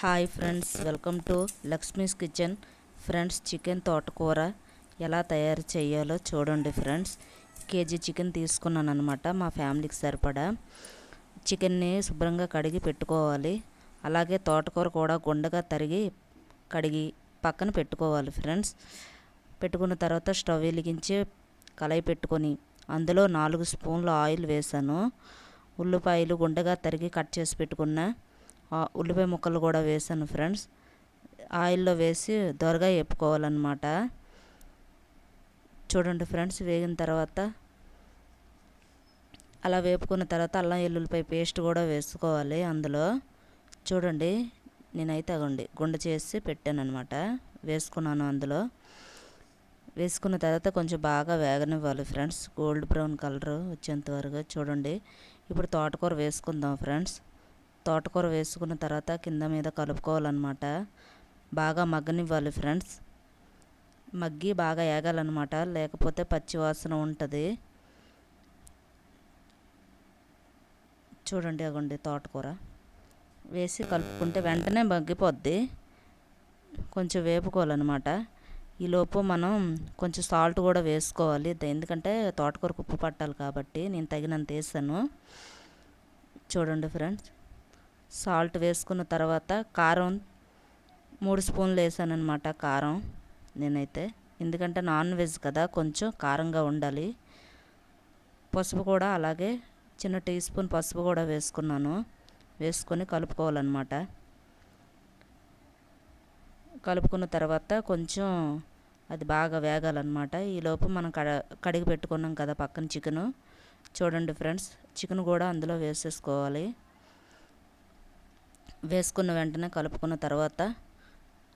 Hi friends welcome to Lakshmi's kitchen. Friends chicken తోటకూర ఎలా తయారు చేయాలో చూడండి ఫ్రెండ్స్. కేజీ చికెన్ తీసుకున్నాను అనమాట మా ఫ్యామిలీకి సరిపడా. చికెన్ని శుభ్రంగా కడిగి పెట్టుకోవాలి. అలాగే తోటకూర కూడా గుండగా తరిగి కడిగి పక్కన పెట్టుకోవాలి ఫ్రెండ్స్. పెట్టుకున్న తర్వాత స్టవ్ వెలిగించి కలయి పెట్టుకొని అందులో నాలుగు స్పూన్ల ఆయిల్ వేసాను ఉల్లిపాయలు గుండగా తరిగి కట్ చేసి పెట్టుకున్న ఉల్లిపాయ ముక్కలు కూడా వేసాను ఫ్రెండ్స్. ఆయిల్లో వేసి దొరగా వేపుకోవాలన్నమాట. చూడండి ఫ్రెండ్స్ వేగిన తర్వాత అలా వేపుకున్న తర్వాత అల్లం వెల్లుల్లిపాయ పేస్ట్ కూడా వేసుకోవాలి అందులో. చూడండి నేనైతే అగండి గుండె చేసి పెట్టాను అనమాట వేసుకున్నాను అందులో. వేసుకున్న తర్వాత కొంచెం బాగా వేగనివ్వాలి ఫ్రెండ్స్ గోల్డ్ బ్రౌన్ కలర్ వచ్చేంత వరకు చూడండి. ఇప్పుడు తోటకూర వేసుకుందాం ఫ్రెండ్స్. తోటకూర వేసుకున్న తర్వాత కింద మీద కలుపుకోవాలన్నమాట. బాగా మగ్గనివ్వాలి ఫ్రెండ్స్. మగ్గి బాగా ఏగాలన్నమాట. లేకపోతే పచ్చి వాసన ఉంటుంది. చూడండి అగండి తోటకూర. వేసి కలుపుకుంటే వెంటనే మగ్గిపోద్ది. కొంచెం వేపుకోవాలన్నమాట. ఈలోపు మనం కొంచెం సాల్ట్ కూడా వేసుకోవాలి. ఎందుకంటే తోటకూరకు ఉప్పు పట్టాలి కాబట్టి నేను తగినంత వేసాను. చూడండి ఫ్రెండ్స్. సాల్ట్ వేసుకున్న తర్వాత కారం మూడు స్పూన్లు వేసాను అనమాట కారం నేనైతే. ఎందుకంటే నాన్ వెజ్ కదా కొంచెం కారంగా ఉండాలి. పసుపు కూడా అలాగే చిన్న టీ స్పూన్ పసుపు కూడా వేసుకున్నాను. వేసుకొని కలుపుకోవాలన్నమాట. కలుపుకున్న తర్వాత కొంచెం అది బాగా వేగాలన్నమాట. ఈలోపు మనం కడ కడిగి పెట్టుకున్నాం కదా పక్కన చికెను. చూడండి ఫ్రెండ్స్ చికెన్ కూడా అందులో వేసేసుకోవాలి. వేసుకున్న వెంటనే కలుపుకున్న తర్వాత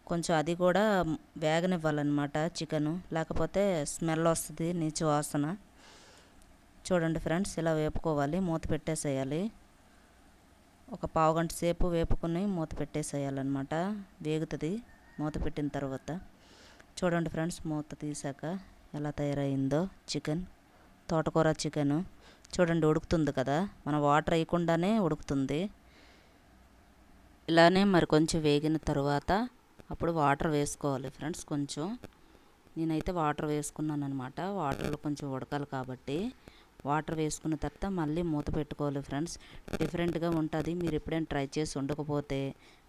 కొంచెం అది కూడా వేగనివ్వాలన్నమాట చికెను. లేకపోతే స్మెల్ వస్తుంది నీచు వాసన. చూడండి ఫ్రెండ్స్ ఇలా వేపుకోవాలి. మూత పెట్టేసేయాలి. ఒక పావు గంట సేపు వేపుకుని మూత పెట్టేసేయాలన్నమాట. వేగుతుంది మూత పెట్టిన తర్వాత. చూడండి ఫ్రెండ్స్ మూత తీసాక ఎలా తయారైందో చికెన్. తోటకూర చికెను. చూడండి ఉడుకుతుంది కదా. మన వాటర్ వేయకుండానే ఉడుకుతుంది. ఇలానే మరి కొంచెం వేగిన తర్వాత అప్పుడు వాటర్ వేసుకోవాలి ఫ్రెండ్స్ కొంచెం. నేనైతే వాటర్ వేసుకున్నాను అనమాట వాటర్లో కొంచెం ఉడకాలి కాబట్టి వాటర్ వేసుకున్న తర్వాత మళ్ళీ మూత పెట్టుకోవాలి ఫ్రెండ్స్. డిఫరెంట్గా ఉంటుంది. మీరు ఎప్పుడైనా ట్రై చేసి వండకపోతే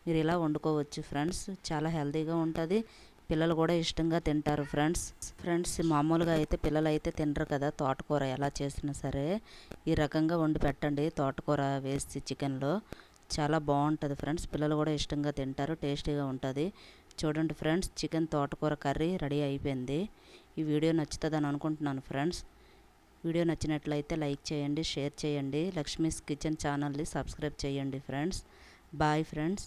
మీరు ఇలా వండుకోవచ్చు ఫ్రెండ్స్. చాలా హెల్తీగా ఉంటుంది. పిల్లలు కూడా ఇష్టంగా తింటారు ఫ్రెండ్స్. ఫ్రెండ్స్ మామూలుగా అయితే పిల్లలు అయితే తినరు కదా తోటకూర ఎలా చేసినా సరే. ఈ రకంగా వండి పెట్టండి తోటకూర వేసి చికెన్లో. చాలా బాగుంటుంది ఫ్రెండ్స్. పిల్లలు కూడా ఇష్టంగా తింటారు టేస్టీగా ఉంటుంది. చూడండి ఫ్రెండ్స్ చికెన్ తోటకూర కర్రీ రెడీ అయిపోయింది. ఈ వీడియో నచ్చుతుందని అనుకుంటున్నాను ఫ్రెండ్స్. వీడియో నచ్చినట్లయితే లైక్ చేయండి షేర్ చేయండి. లక్ష్మీస్ కిచెన్ ఛానల్ని సబ్స్క్రైబ్ చేయండి ఫ్రెండ్స్. Bye friends.